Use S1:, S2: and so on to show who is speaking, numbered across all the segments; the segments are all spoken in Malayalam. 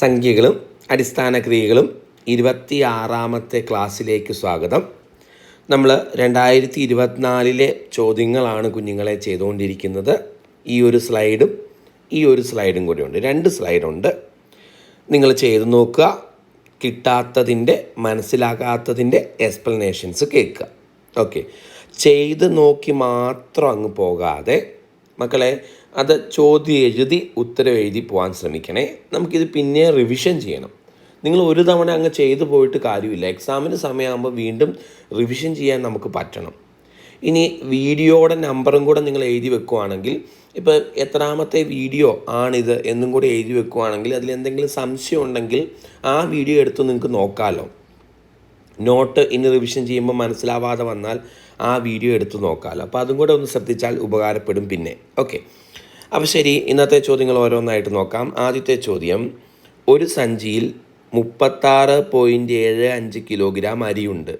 S1: സംഖ്യകളും അടിസ്ഥാന ക്രിയകളും ഇരുപത്തി ആറാമത്തെ ക്ലാസ്സിലേക്ക് സ്വാഗതം. നമ്മൾ രണ്ടായിരത്തി ഇരുപത്തിനാലിലെ ചോദ്യങ്ങളാണ് കുഞ്ഞുങ്ങളെ ചെയ്തുകൊണ്ടിരിക്കുന്നത്. ഈ ഒരു സ്ലൈഡും ഈ ഒരു സ്ലൈഡും കൂടിയുണ്ട്. രണ്ട് സ്ലൈഡുണ്ട്. നിങ്ങൾ ചെയ്തു നോക്കുക. കിട്ടാത്തതിന്റെ മനസ്സിലാകാത്തതിന്റെ എക്സ്പ്ലനേഷൻസ് കേൾക്കുക. ഓക്കെ. ചെയ്ത് നോക്കി മാത്രം അങ്ങ് പോകാതെ മക്കളെ അത് ചോദ്യം എഴുതി ഉത്തരം എഴുതി പോകാൻ ശ്രമിക്കണേ. നമുക്കിത് പിന്നെ റിവിഷൻ ചെയ്യണം. നിങ്ങൾ ഒരു തവണ അങ്ങ് ചെയ്തു പോയിട്ട് കാര്യമില്ല. എക്സാമിന് സമയമാകുമ്പോൾ വീണ്ടും റിവിഷൻ ചെയ്യാൻ നമുക്ക് പറ്റണം. ഇനി വീഡിയോയുടെ നമ്പറും കൂടെ നിങ്ങൾ എഴുതി വെക്കുവാണെങ്കിൽ ഇപ്പോൾ എത്രാമത്തെ വീഡിയോ ആണിത് എന്നും കൂടെ എഴുതി വെക്കുവാണെങ്കിൽ അതിൽ എന്തെങ്കിലും സംശയം ഉണ്ടെങ്കിൽ ആ വീഡിയോ എടുത്ത് നിങ്ങൾക്ക് നോക്കാമല്ലോ നോട്ട് ഇനി റിവിഷൻ ചെയ്യുമ്പോൾ മനസ്സിലാവാതെ വന്നാൽ ആ വീഡിയോ എടുത്ത് നോക്കാമല്ലോ അപ്പോൾ അതും കൂടെ ഒന്ന് ശ്രദ്ധിച്ചാൽ ഉപകാരപ്പെടും പിന്നെ. ഓക്കെ അപ്പോൾ ശരി ഇന്നത്തെ ചോദ്യങ്ങൾ ഓരോന്നായിട്ട് നോക്കാം. ആദ്യത്തെ ചോദ്യം ഒരു സഞ്ചിയിൽ മുപ്പത്താറ് പോയിന്റ് ഏഴ് അഞ്ച് കിലോഗ്രാം അരിയുണ്ട്.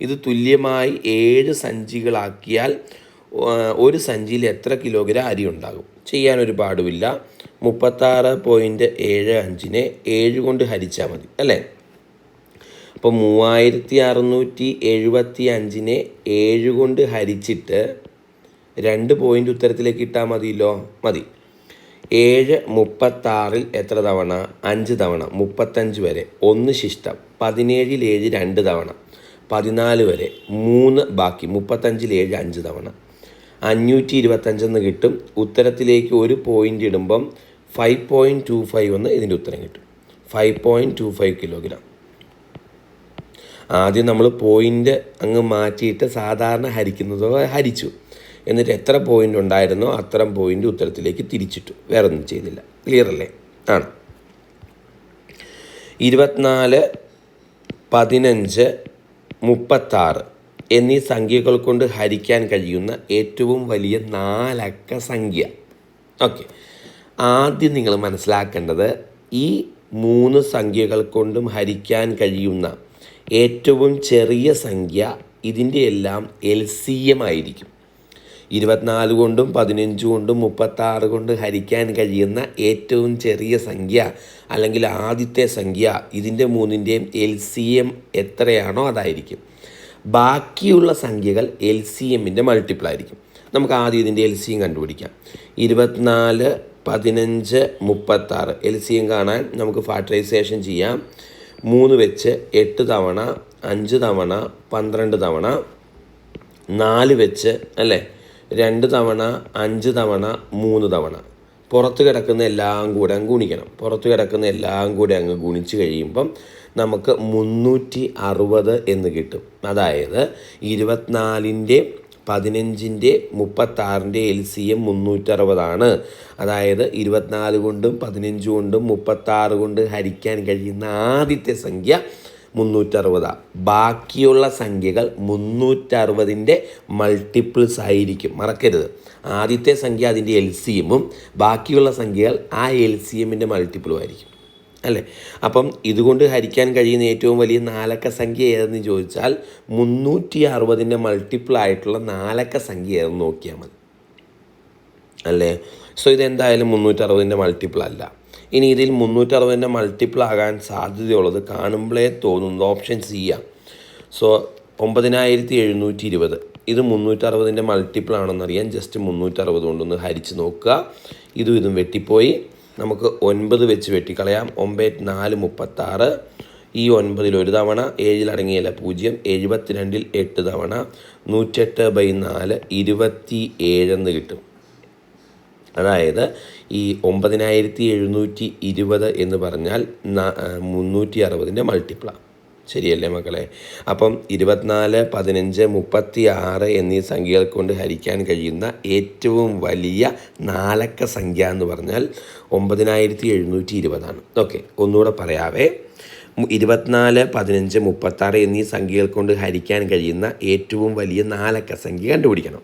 S1: ഇത് തുല്യമായി ഏഴ് സഞ്ചികളാക്കിയാൽ ഒരു സഞ്ചിയിൽ എത്ര കിലോഗ്രാം അരി ഉണ്ടാകും? ചെയ്യാൻ ഒരു പാടുമില്ല. മുപ്പത്താറ് പോയിന്റ് ഏഴ് അഞ്ചിനെ ഏഴ് കൊണ്ട് ഹരിച്ചാൽ മതി അല്ലേ? അപ്പോൾ മൂവായിരത്തി അറുന്നൂറ്റി എഴുപത്തി അഞ്ചിനെ ഏഴ് കൊണ്ട് ഹരിച്ചിട്ട് രണ്ട് പോയിന്റ് ഉത്തരത്തിലേക്ക് ഇട്ടാൽ മതിയല്ലോ? മതി. ഏഴ് മുപ്പത്താറിൽ എത്ര തവണ? അഞ്ച് തവണ. മുപ്പത്തഞ്ച് വരെ. ഒന്ന് ശിഷ്ടം. പതിനേഴിൽ ഏഴ് രണ്ട് തവണ. പതിനാല് വരെ. മൂന്ന് ബാക്കി. മുപ്പത്തഞ്ചിൽ ഏഴ് അഞ്ച് തവണ. അഞ്ഞൂറ്റി ഇരുപത്തഞ്ചെന്ന് കിട്ടും. ഉത്തരത്തിലേക്ക് ഒരു പോയിന്റ് ഇടുമ്പം ഫൈവ് പോയിന്റ് ടു ഫൈവ് എന്ന് ഇതിന്റെ ഉത്തരം കിട്ടും. Five point two five kilogram ആദ്യം നമ്മൾ പോയിന്റ് അങ്ങ് മാറ്റിയിട്ട് സാധാരണ ഹരിക്കുന്നതോ ഹരിച്ചു. എന്നിട്ട് എത്ര പോയിന്റ് ഉണ്ടായിരുന്നോ അത്തരം പോയിന്റ് ഉത്തരത്തിലേക്ക് തിരിച്ചിട്ടു. വേറെ ഒന്നും ചെയ്യുന്നില്ല. ക്ലിയർ അല്ലേ? ആണ്. ഇരുപത്തിനാല് പതിനഞ്ച് മുപ്പത്താറ് എന്നീ സംഖ്യകൾ കൊണ്ട് ഹരിക്കാൻ കഴിയുന്ന ഏറ്റവും വലിയ നാലക്ക സംഖ്യ. ഓക്കെ ആദ്യം നിങ്ങൾ മനസ്സിലാക്കേണ്ടത് ഈ മൂന്ന് സംഖ്യകൾ കൊണ്ടും ഹരിക്കാൻ കഴിയുന്ന ഏറ്റവും ചെറിയ സംഖ്യ ഇതിന്റെ എല്ലാം എൽ സി എം ആയിരിക്കും. ഇരുപത്തിനാല് കൊണ്ടും പതിനഞ്ച് കൊണ്ടും മുപ്പത്താറ് കൊണ്ട് ഹരിക്കാൻ കഴിയുന്ന ഏറ്റവും ചെറിയ സംഖ്യ അല്ലെങ്കിൽ ആദ്യത്തെ സംഖ്യ ഇതിന്റെ മൂന്നിന്റെയും എൽ സി എം എത്രയാണോ അതായിരിക്കും. ബാക്കിയുള്ള സംഖ്യകൾ എൽ സി എമ്മിന്റെ മൾട്ടിപ്പിൾ ആയിരിക്കും. നമുക്ക് ആദ്യം ഇതിന്റെ എൽ സി എം കണ്ടുപിടിക്കാം. ഇരുപത്തിനാല് പതിനഞ്ച് മുപ്പത്താറ്. എൽ സി എം കാണാൻ നമുക്ക് ഫാക്ടറൈസേഷൻ ചെയ്യാം. മൂന്ന് വെച്ച് എട്ട് തവണ അഞ്ച് തവണ പന്ത്രണ്ട് തവണ നാല് വെച്ച് അല്ലേ? രണ്ട് തവണ അഞ്ച് തവണ മൂന്ന് തവണ. പുറത്ത് കിടക്കുന്ന എല്ലാം കൂടെ അങ്ങ് ഗുണിക്കണം. പുറത്ത് കിടക്കുന്ന എല്ലാം കൂടെ അങ്ങ് ഗുണിച്ച് കഴിയുമ്പം നമുക്ക് മുന്നൂറ്റി അറുപത് എന്ന് കിട്ടും. അതായത് ഇരുപത്തിനാലിന്റെ പതിനഞ്ചിന്റെ മുപ്പത്താറിന്റെ എൽ സി എം മുന്നൂറ്ററുപതാണ്. അതായത് ഇരുപത്തിനാല് കൊണ്ടും പതിനഞ്ച് കൊണ്ടും മുപ്പത്താറ് കൊണ്ട് ഹരിക്കാൻ കഴിയുന്ന ആദ്യത്തെ സംഖ്യ മുന്നൂറ്ററുപതാണ് ബാക്കിയുള്ള സംഖ്യകൾ മുന്നൂറ്ററുപതിന്റെ മൾട്ടിപ്പിൾസ് ആയിരിക്കും. മറക്കരുത്. ആദ്യത്തെ സംഖ്യ അതിന്റെ എൽ സി എമ്മും ബാക്കിയുള്ള സംഖ്യകൾ ആ എൽ സി എമ്മിന്റെ മൾട്ടിപ്പിളും ആയിരിക്കും. അല്ലേ? അപ്പം ഇതുകൊണ്ട് ഹരിക്കാൻ കഴിയുന്ന ഏറ്റവും വലിയ നാലക്ക സംഖ്യ ഏതെന്ന് ചോദിച്ചാൽ മുന്നൂറ്റി അറുപതിന്റെ മൾട്ടിപ്പിൾ ആയിട്ടുള്ള നാലക്ക സംഖ്യ ഏതെന്ന് നോക്കിയാൽ മതി. അല്ലേ? സോ ഇതെന്തായാലും മുന്നൂറ്ററുപതിന്റെ മൾട്ടിപ്പിൾ അല്ല. ഇനി ഇതിൽ മുന്നൂറ്ററുപതിന്റെ മൾട്ടിപ്പിൾ ആകാൻ സാധ്യതയുള്ളത് കാണുമ്പോഴേ തോന്നുന്നത് ഓപ്ഷൻ സി ആണ് സോ ഒമ്പതിനായിരത്തി എഴുന്നൂറ്റി ഇരുപത് ഇത് മുന്നൂറ്ററുപതിന്റെ മൾട്ടിപ്പിൾ ആണെന്നറിയാൻ ജസ്റ്റ് മുന്നൂറ്ററുപത് കൊണ്ടൊന്ന് ഹരിച്ച് നോക്കുക. ഇതും ഇതും വെട്ടിപ്പോയി. നമുക്ക് ഒൻപത് വെച്ച് വെട്ടിക്കളയാം. ഒമ്പത് നാല് മുപ്പത്താറ്. ഈ ഒൻപതിൽ ഒരു തവണ ഏഴിലടങ്ങിയല്ല പൂജ്യം എഴുപത്തിരണ്ടിൽ എട്ട് തവണ നൂറ്റെട്ട് ബൈ നാല് ഇരുപത്തി ഏഴെന്ന് കിട്ടും. അതായത് ഈ ഒമ്പതിനായിരത്തി എഴുന്നൂറ്റി ഇരുപത് എന്ന് പറഞ്ഞാൽ മുന്നൂറ്റി അറുപതിന്റെ മൾട്ടിപ്പിളാണ് ശരിയല്ലേ മക്കളെ? അപ്പം ഇരുപത്തിനാല് പതിനഞ്ച് മുപ്പത്തി ആറ് എന്നീ സംഖ്യകൾ കൊണ്ട് ഹരിക്കാൻ കഴിയുന്ന ഏറ്റവും വലിയ നാലക്ക സംഖ്യ എന്ന് പറഞ്ഞാൽ ഒമ്പതിനായിരത്തി എഴുന്നൂറ്റി ഇരുപതാണ്. ഓക്കെ ഒന്നുകൂടെ പറയാവേ. ഇരുപത്തിനാല് പതിനഞ്ച് മുപ്പത്താറ് എന്നീ സംഖ്യകൾ കൊണ്ട് ഹരിക്കാൻ കഴിയുന്ന ഏറ്റവും വലിയ നാലക്ക സംഖ്യ കണ്ടുപിടിക്കണം.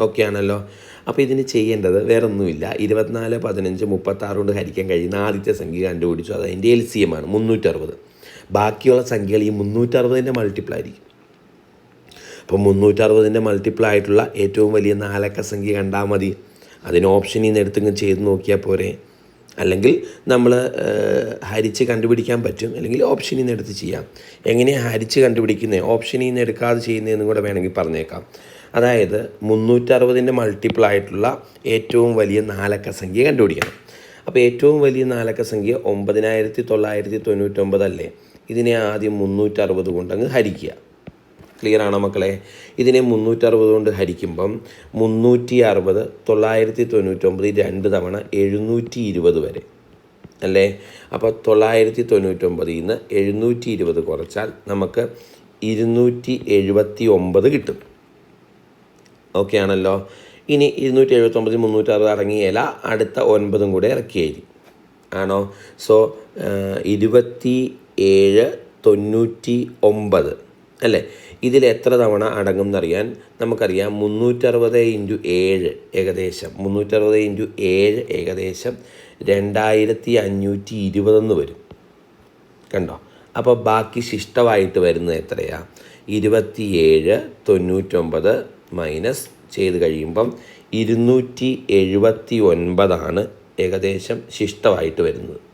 S1: ഓക്കെ ആണല്ലോ? അപ്പോൾ ഇതിന് ചെയ്യേണ്ടത് വേറെ ഒന്നുമില്ല ഇരുപത്തിനാല് പതിനഞ്ച് മുപ്പത്താറ് കൊണ്ട് ഹരിക്കാൻ കഴിയുന്ന ആദ്യത്തെ സംഖ്യ കണ്ടുപിടിച്ചു. അത് അതിന്റെ എൽ സി എം ആണ് മുന്നൂറ്ററുപത്. ബാക്കിയുള്ള സംഖ്യകൾ ഈ മുന്നൂറ്ററുപതിന്റെ മൾട്ടിപ്പിൾ ആയിരിക്കും. അപ്പോൾ മുന്നൂറ്ററുപതിന്റെ മൾട്ടിപ്പിൾ ആയിട്ടുള്ള ഏറ്റവും വലിയ നാലക്ക സംഖ്യ കണ്ടാൽ മതി. അതിന് ഓപ്ഷനിൽ നിന്ന് എടുത്തിങ്ങ് ചെയ്ത് നോക്കിയാൽ പോരെ. അല്ലെങ്കിൽ നമ്മൾ ഹരിച്ച് കണ്ടുപിടിക്കാൻ പറ്റും. അല്ലെങ്കിൽ ഓപ്ഷനിൽ നിന്ന് എടുത്ത് ചെയ്യാം. എങ്ങനെയാണ് ഹരിച്ച് കണ്ടുപിടിക്കുന്നത് ഓപ്ഷനിൽ നിന്ന് എടുക്കാതെ ചെയ്യുന്നതെന്നും കൂടെ വേണമെങ്കിൽ പറഞ്ഞേക്കാം. അതായത് മുന്നൂറ്ററുപതിന്റെ മൾട്ടിപ്പിൾ ആയിട്ടുള്ള ഏറ്റവും വലിയ നാലക്ക സംഖ്യ കണ്ടുപിടിക്കണം. അപ്പോൾ ഏറ്റവും വലിയ നാലക്ക സംഖ്യ ഒമ്പതിനായിരത്തി തൊള്ളായിരത്തി തൊണ്ണൂറ്റൊമ്പതല്ലേ? ഇതിനെ ആദ്യം മുന്നൂറ്ററുപത് കൊണ്ടങ്ങ് ഹരിക്കുക. ക്ലിയർ ആണോ മക്കളെ? ഇതിനെ മുന്നൂറ്ററുപത് കൊണ്ട് ഹരിക്കുമ്പം മുന്നൂറ്റി അറുപത് തൊള്ളായിരത്തി തൊണ്ണൂറ്റൊമ്പത് രണ്ട് തവണ എഴുന്നൂറ്റി ഇരുപത് വരെ. അല്ലേ? അപ്പോൾ തൊള്ളായിരത്തി തൊണ്ണൂറ്റൊമ്പതിൽ നിന്ന് എഴുന്നൂറ്റി ഇരുപത് കുറച്ചാൽ നമുക്ക് ഇരുന്നൂറ്റി എഴുപത്തി ഒമ്പത് കിട്ടും. ഓക്കെ ആണല്ലോ? ഇനി ഇരുന്നൂറ്റി എഴുപത്തൊമ്പത് മുന്നൂറ്ററുപത് അടങ്ങിയല്ല അടുത്ത ഒൻപതും കൂടെ ഇറക്കിയായിരിക്കും ആണോ? സോ ഇരുപത്തി ഏഴ് തൊണ്ണൂറ്റി ഒമ്പത്. അല്ലേ? ഇതിൽ എത്ര തവണ അടങ്ങും എന്നറിയാൻ നമുക്കറിയാം. മുന്നൂറ്ററുപത് ഇന്റു ഏഴ് ഏകദേശം. മുന്നൂറ്ററുപത് ഇന്റു ഏഴ് ഏകദേശം രണ്ടായിരത്തി അഞ്ഞൂറ്റി ഇരുപതെന്ന് വരും. കണ്ടോ? അപ്പോൾ ബാക്കി ശിഷ്ടമായിട്ട് വരുന്നത് എത്രയാ? ഇരുപത്തിയേഴ് തൊണ്ണൂറ്റൊമ്പത് മൈനസ് ചെയ്ത് കഴിയുമ്പം ഇരുന്നൂറ്റി എഴുപത്തി ഒൻപതാണ് ഏകദേശം ശിഷ്ടമായിട്ട് വരുന്നത്.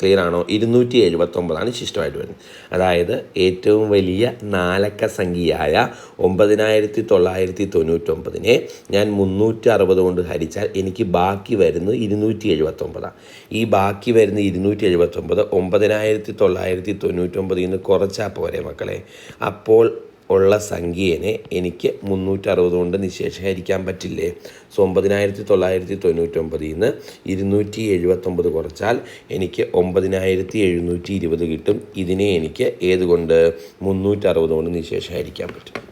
S1: ക്ലിയർ ആണോ ഇരുന്നൂറ്റി എഴുപത്തൊമ്പതാണ് ശിഷ്ടമായിട്ട് വരുന്നത്. അതായത് ഏറ്റവും വലിയ നാലക്ക സംഖ്യയായ ഒമ്പതിനായിരത്തി തൊള്ളായിരത്തി തൊണ്ണൂറ്റൊമ്പതിനെ ഞാൻ മുന്നൂറ്റി അറുപത് കൊണ്ട് ഹരിച്ചാൽ എനിക്ക് ബാക്കി വരുന്നത് ഇരുന്നൂറ്റി എഴുപത്തൊമ്പതാണ് ഈ ബാക്കി വരുന്ന ഇരുന്നൂറ്റി എഴുപത്തൊമ്പത് ഒമ്പതിനായിരത്തി തൊള്ളായിരത്തി തൊണ്ണൂറ്റൊമ്പതിൽ നിന്ന് കുറച്ചാൽ പോരെ മക്കളെ. അപ്പോൾ ഉള്ള സംഖ്യേനെ എനിക്ക് മുന്നൂറ്ററുപത് കൊണ്ട് നിശേഷീകരിക്കാൻ പറ്റില്ലേ? സോ ഒമ്പതിനായിരത്തി തൊള്ളായിരത്തി തൊണ്ണൂറ്റൊമ്പതിൽ നിന്ന് ഇരുന്നൂറ്റി എഴുപത്തൊമ്പത് കുറച്ചാൽ എനിക്ക് ഒമ്പതിനായിരത്തി എഴുന്നൂറ്റി ഇരുപത് കിട്ടും. ഇതിനെ എനിക്ക് ഏതുകൊണ്ട്? മുന്നൂറ്ററുപത് കൊണ്ട് നിശേഷീകരിക്കാൻ പറ്റും.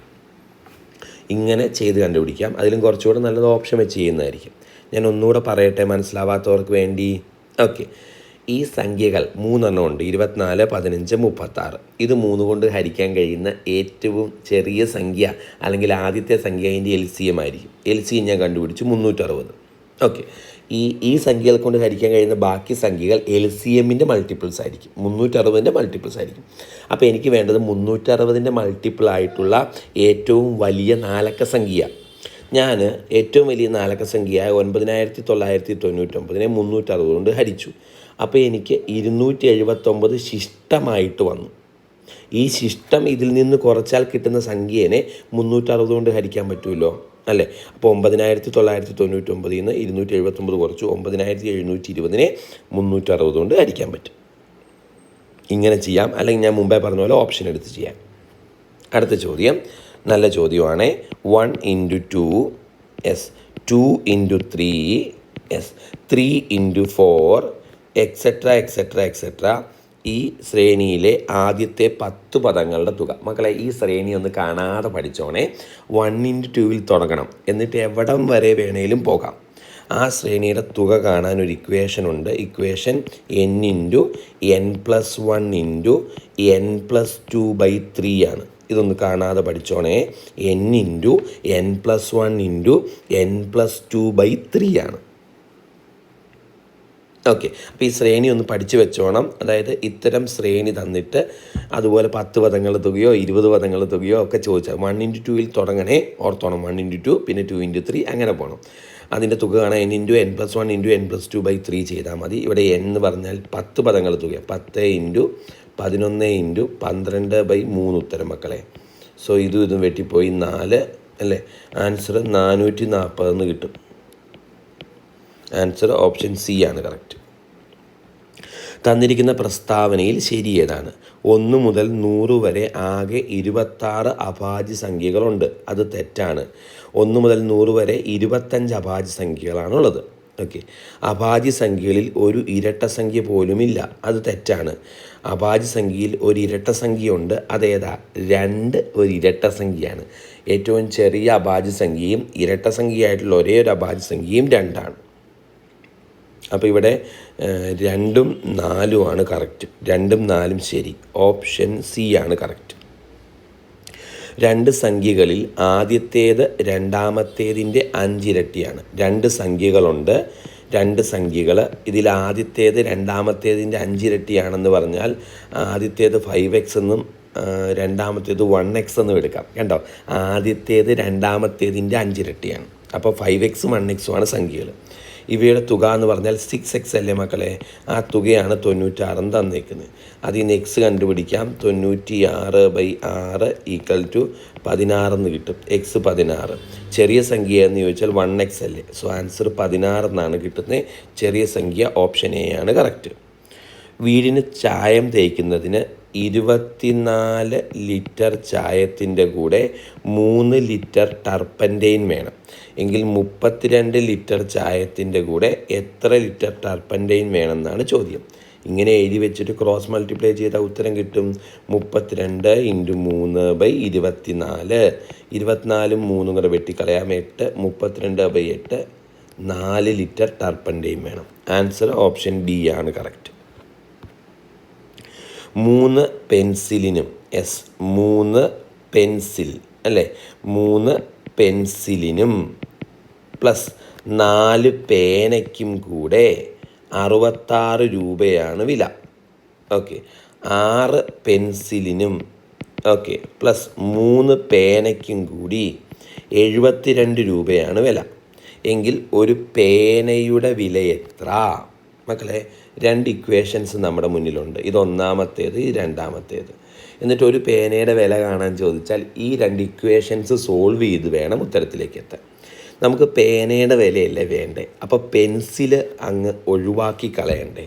S1: ഇങ്ങനെ ചെയ്ത് കണ്ടുപിടിക്കാം. അതിലും കുറച്ചുകൂടെ നല്ലത് ഓപ്ഷൻ വെച്ച് ചെയ്യുന്നതായിരിക്കും. ഞാൻ ഒന്നുകൂടെ പറയട്ടെ മനസ്സിലാവാത്തവർക്ക് വേണ്ടി? ഓക്കെ. ഈ സംഖ്യകൾ മൂന്നെണ്ണം ഉണ്ട്. ഇരുപത്തിനാല് പതിനഞ്ച് മുപ്പത്താറ്. ഇത് മൂന്ന് കൊണ്ട് ഹരിക്കാൻ കഴിയുന്ന ഏറ്റവും ചെറിയ സംഖ്യ അല്ലെങ്കിൽ ആദ്യത്തെ സംഖ്യ അതിന്റെ എൽ സി എം ആയിരിക്കും. എൽ സി ഞാൻ കണ്ടുപിടിച്ചു മുന്നൂറ്ററുപത്. ഓക്കെ. ഈ ഈ സംഖ്യകൾ കൊണ്ട് ഹരിക്കാൻ കഴിയുന്ന ബാക്കി സംഖ്യകൾ എൽ സി എമ്മിന്റെ മൾട്ടിപ്പിൾസ് ആയിരിക്കും. മുന്നൂറ്ററുപതിന്റെ മൾട്ടിപ്പിൾസ് ആയിരിക്കും. അപ്പോൾ എനിക്ക് വേണ്ടത് മുന്നൂറ്ററുപതിന്റെ മൾട്ടിപ്പിൾ ആയിട്ടുള്ള ഏറ്റവും വലിയ നാലക്ക സംഖ്യ. ഞാൻ ഏറ്റവും വലിയ നാലക്ക സംഖ്യയായ ഒൻപതിനായിരത്തി തൊള്ളായിരത്തി തൊണ്ണൂറ്റൊമ്പതിനെ മുന്നൂറ്ററുപത് കൊണ്ട് ഹരിച്ചു. അപ്പോൾ എനിക്ക് ഇരുന്നൂറ്റി എഴുപത്തൊമ്പത് ശിഷ്ടമായിട്ട് വന്നു. ഈ ശിഷ്ടം ഇതിൽ നിന്ന് കുറച്ചാൽ കിട്ടുന്ന സംഖ്യേനെ മുന്നൂറ്ററുപത് കൊണ്ട് ഹരിക്കാൻ പറ്റുമല്ലോ അല്ലേ? അപ്പോൾ ഒമ്പതിനായിരത്തി തൊള്ളായിരത്തി തൊണ്ണൂറ്റൊമ്പതിൽ നിന്ന് ഇരുന്നൂറ്റി എഴുപത്തൊമ്പത് കുറച്ചു. ഒമ്പതിനായിരത്തി എഴുന്നൂറ്റി ഇരുപതിനെ മുന്നൂറ്ററുപത് കൊണ്ട് ഹരിക്കാൻ പറ്റും. ഇങ്ങനെ ചെയ്യാം. അല്ലെങ്കിൽ ഞാൻ മുമ്പേ പറഞ്ഞ പോലെ ഓപ്ഷൻ എടുത്ത് ചെയ്യാം. അടുത്ത ചോദ്യം. നല്ല ചോദ്യമാണ്. One into two S two into three S three into four etcetera etcetera etcetera ഈ ശ്രേണിയിലെ ആദ്യത്തെ പത്ത് പദങ്ങളുടെ തുക. മക്കളെ ഈ ശ്രേണി ഒന്ന് കാണാതെ പഠിച്ചോണേ. വൺ ഇന്റു ടുവിൽ തുടങ്ങണം. എന്നിട്ട് എവിടം വരെ വേണേലും പോകാം. ആ ശ്രേണിയുടെ തുക കാണാൻ ഒരു ഇക്വേഷൻ ഉണ്ട്. Equation n into n plus one into n plus two by three ആണ്. ഇതൊന്ന് കാണാതെ പഠിച്ചോണേ. N into n plus one into n plus two by three ആണ്. ഓക്കെ അപ്പോൾ ഈ ശ്രേണി ഒന്ന് പഠിച്ചു വെച്ചോണം. അതായത് ഇത്തരം ശ്രേണി തന്നിട്ട് അതുപോലെ പത്ത് പദങ്ങൾ തുകയോ ഇരുപത് പദങ്ങൾ തുകയോ ഒക്കെ ചോദിച്ചാൽ വൺ ഇന്റു ടുവിൽ തുടങ്ങണേ ഓർത്തോണം. വൺ ഇന്റു ടു പിന്നെ ടു ഇന്റു ത്രീ അങ്ങനെ പോകണം അതിന്റെ തുക കാണാൻ n into n plus one into n plus two by three ചെയ്താൽ മതി. ഇവിടെ എൻ എന്ന് പറഞ്ഞാൽ പത്ത് പദങ്ങൾ തുക പത്ത് ഇന്റു പതിനൊന്ന് ഇന്റു പന്ത്രണ്ട് ബൈ മൂന്ന് ഉത്തരം മക്കളെ. സോ ഇതും ഇതും വെട്ടിപ്പോയി. നാല് അല്ലേ? ആൻസർ നാനൂറ്റി നാൽപ്പതെന്ന് കിട്ടും. ആൻസർ ഓപ്ഷൻ സി ആണ് കറക്റ്റ് തന്നിരിക്കുന്ന പ്രസ്താവനയിൽ ശരിയേതാണ്. ഒന്ന് മുതൽ നൂറ് വരെ ആകെ ഇരുപത്താറ് അഭാജ്യ സംഖ്യകളുണ്ട്. അത് തെറ്റാണ്. ഒന്ന് മുതൽ നൂറ് വരെ ഇരുപത്തഞ്ച് അഭാജ്യ സംഖ്യകളാണുള്ളത്. ഓക്കെ. അഭാജ്യ സംഖ്യകളിൽ ഒരു ഇരട്ട സംഖ്യ പോലുമില്ല. അത് തെറ്റാണ്. അഭാജ്യ സംഖ്യയിൽ ഒരു ഇരട്ട സംഖ്യയുണ്ട്. അതേതാ രണ്ട് ഒരു ഇരട്ട സംഖ്യയാണ്. ഏറ്റവും ചെറിയ അഭാജ്യ സംഖ്യയും ഇരട്ട സംഖ്യയായിട്ടുള്ള ഒരേ ഒരു അഭാജ്യ സംഖ്യയും രണ്ടാണ്. അപ്പോൾ ഇവിടെ രണ്ടും നാലുമാണ് കറക്റ്റ് രണ്ടും നാലും ശരി. ഓപ്ഷൻ സി ആണ് കറക്റ്റ് രണ്ട് സംഖ്യകളിൽ ആദ്യത്തേത് രണ്ടാമത്തേതിന്റെ അഞ്ചിരട്ടിയാണ്. രണ്ട് സംഖ്യകളുണ്ട്. രണ്ട് സംഖ്യകൾ. ഇതിൽ ആദ്യത്തേത് രണ്ടാമത്തേതിന്റെ അഞ്ചിരട്ടിയാണെന്ന് പറഞ്ഞാൽ ആദ്യത്തേത് ഫൈവ് എക്സ് എന്നും രണ്ടാമത്തേത് വൺ എക്സ് എന്നും എടുക്കാം. കണ്ടോ? ആദ്യത്തേത് രണ്ടാമത്തേതിന്റെ അഞ്ചിരട്ടിയാണ്. അപ്പോൾ ഫൈവ് എക്സും വൺ എക്സുമാണ് സംഖ്യകൾ. ഇവയുടെ തുക എന്ന് പറഞ്ഞാൽ സിക്സ് എക്സ് അല്ലേ മക്കളെ? ആ തുകയാണ് തൊണ്ണൂറ്റാറെന്ന് തന്നേക്കുന്നത്. അതിൽ നിന്ന് എക്സ് കണ്ടുപിടിക്കാം. തൊണ്ണൂറ്റി ആറ് ബൈ ആറ് ഈക്വൽ ടു പതിനാറെന്ന് കിട്ടും. എക്സ് പതിനാറ്. ചെറിയ സംഖ്യ എന്ന് ചോദിച്ചാൽ വൺ എക്സ് അല്ലേ? സോ ആൻസർ പതിനാറെന്നാണ് കിട്ടുന്നത്. ചെറിയ സംഖ്യ ഓപ്ഷൻ എ ആണ് കറക്റ്റ് വീടിന് ചായം തേക്കുന്നതിന് ഇരുപത്തിനാല് ലിറ്റർ ചായത്തിന്റെ കൂടെ മൂന്ന് ലിറ്റർ ടർപ്പന്റൈൻ വേണം. എങ്കിൽ മുപ്പത്തിരണ്ട് ലിറ്റർ ചായത്തിന്റെ കൂടെ എത്ര ലിറ്റർ ടർപ്പന്റൈൻ വേണമെന്നാണ് ചോദ്യം. ഇങ്ങനെ എഴുതി വെച്ചിട്ട് ക്രോസ് മൾട്ടിപ്ലൈ ചെയ്താൽ ഉത്തരം കിട്ടും. മുപ്പത്തിരണ്ട് ഇന്റു മൂന്ന് ബൈ ഇരുപത്തിനാല്. ഇരുപത്തിനാലും മൂന്നും കൂടെ വെട്ടിക്കളയാം. എട്ട് മുപ്പത്തിരണ്ട് ബൈ എട്ട് നാല് ലിറ്റർ ടർപ്പന്റൈൻ വേണം. ആൻസർ ഓപ്ഷൻ ബി ആണ് കറക്റ്റ് മൂന്ന് പെൻസിലിനും എസ് മൂന്ന് പെൻസിൽ അല്ലേ? മൂന്ന് പെൻസിലിനും പ്ലസ് നാല് പേനയ്ക്കും കൂടെ അറുപത്താറ് രൂപയാണ് വില. ഓക്കെ. ആറ് പെൻസിലിനും ഓക്കെ പ്ലസ് മൂന്ന് പേനയ്ക്കും കൂടി എഴുപത്തിരണ്ട് രൂപയാണ് വില. എങ്കിൽ ഒരു പേനയുടെ വില എത്ര? മക്കളെ രണ്ട് ഇക്വേഷൻസ് നമ്മുടെ മുന്നിലുണ്ട്. ഇത് ഒന്നാമത്തേത് ഇത് രണ്ടാമത്തേത്. എന്നിട്ട് ഒരു പേനയുടെ വില കാണാൻ ചോദിച്ചാൽ ഈ രണ്ട് ഇക്വേഷൻസ് സോൾവ് ചെയ്ത് വേണം ഉത്തരത്തിലേക്ക് എത്താൻ. നമുക്ക് പേനയുടെ വിലയല്ലേ വേണ്ടേ? അപ്പോൾ പെൻസിൽ അങ്ങ് ഒഴിവാക്കി കളയണ്ടേ?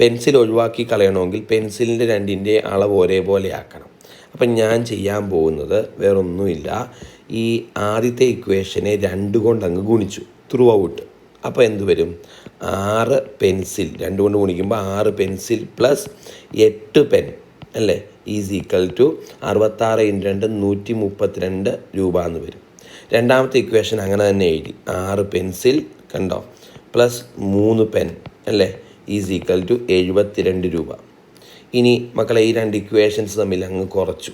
S1: പെൻസിൽ ഒഴിവാക്കി കളയണമെങ്കിൽ പെൻസിലിന്റെ രണ്ടിന്റെ അളവ് ഒരേപോലെ ആക്കണം. അപ്പം ഞാൻ ചെയ്യാൻ പോകുന്നത് വേറൊന്നുമില്ല. ഈ ആദ്യത്തെ ഇക്വേഷനെ രണ്ട് കൊണ്ട് അങ്ങ് ഗുണിച്ചു. ത്രൂ ഔട്ട് അപ്പോൾ എന്ത് വരും? ആറ് പെൻസിൽ രണ്ട് കൊണ്ട് ഗുണിക്കുമ്പോൾ ആറ് പെൻസിൽ പ്ലസ് എട്ട് പെൻ അല്ലേ? ഈസ് ഈക്വൽ ടു അറുപത്താറ് ഇൻ രണ്ട് നൂറ്റി മുപ്പത്തിരണ്ട് രൂപ എന്ന് വരും. രണ്ടാമത്തെ ഇക്വേഷൻ അങ്ങനെ തന്നെ എഴുതി. ആറ് പെൻസിൽ കണ്ടോ? പ്ലസ് മൂന്ന് പെൻ അല്ലേ? ഈസ് ഈക്വൽ ടു എഴുപത്തിരണ്ട് രൂപ. ഇനി മക്കളെ ഈ രണ്ട് ഇക്വേഷൻസ് തമ്മിൽ അങ്ങ് കുറച്ചു.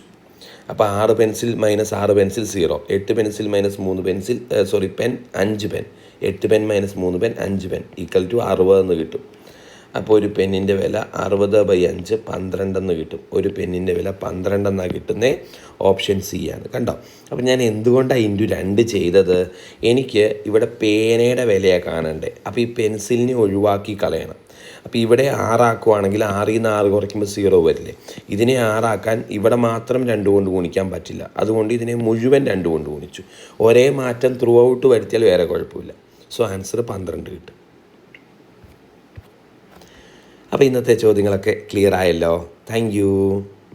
S1: അപ്പോൾ ആറ് പെൻസിൽ മൈനസ് ആറ് പെൻസിൽ സീറോ എട്ട് പെൻസിൽ മൈനസ് മൂന്ന് പെൻസിൽ സോറി പെൻ അഞ്ച് പെൻ എട്ട് പെൻ മൈനസ് മൂന്ന് പെൻ അഞ്ച് പെൻ. ഈക്വൽ ടു അറുപതെന്ന് കിട്ടും. അപ്പോൾ ഒരു പെന്നിന്റെ വില അറുപത് ബൈ അഞ്ച് പന്ത്രണ്ടെന്ന് കിട്ടും. ഒരു പെന്നിന്റെ വില പന്ത്രണ്ടെന്നാണ് കിട്ടുന്നത് ഓപ്ഷൻ സി ആണ്. കണ്ടോ? അപ്പോൾ ഞാൻ എന്തുകൊണ്ടാണ് ഇന്റു രണ്ട് ചെയ്തത്? എനിക്ക് ഇവിടെ പേനയുടെ വിലയാണ് കാണണ്ടേ. അപ്പോൾ ഈ പെൻസിലിനെ ഒഴിവാക്കി കളയണം. അപ്പോൾ ഇവിടെ ആറാക്കുവാണെങ്കിൽ ആറിൽ നിന്ന് ആറ് കുറയ്ക്കുമ്പോൾ സീറോ വരില്ലേ? ഇതിനെ ആറാക്കാൻ ഇവിടെ മാത്രം രണ്ട് കൊണ്ട് ഗുണിക്കാൻ പറ്റില്ല. അതുകൊണ്ട് ഇതിനെ മുഴുവൻ രണ്ട് കൊണ്ട് ഗുണിച്ചു. ഒരേ മാറ്റം ത്രൂ ഔട്ട് വരുത്തിയാൽ വേറെ കുഴപ്പമില്ല. സോ ആൻസർ പന്ത്രണ്ട് കിട്ടും. അപ്പോൾ ഇന്നത്തെ ചോദ്യങ്ങളൊക്കെ ക്ലിയർ ആയല്ലോ. താങ്ക്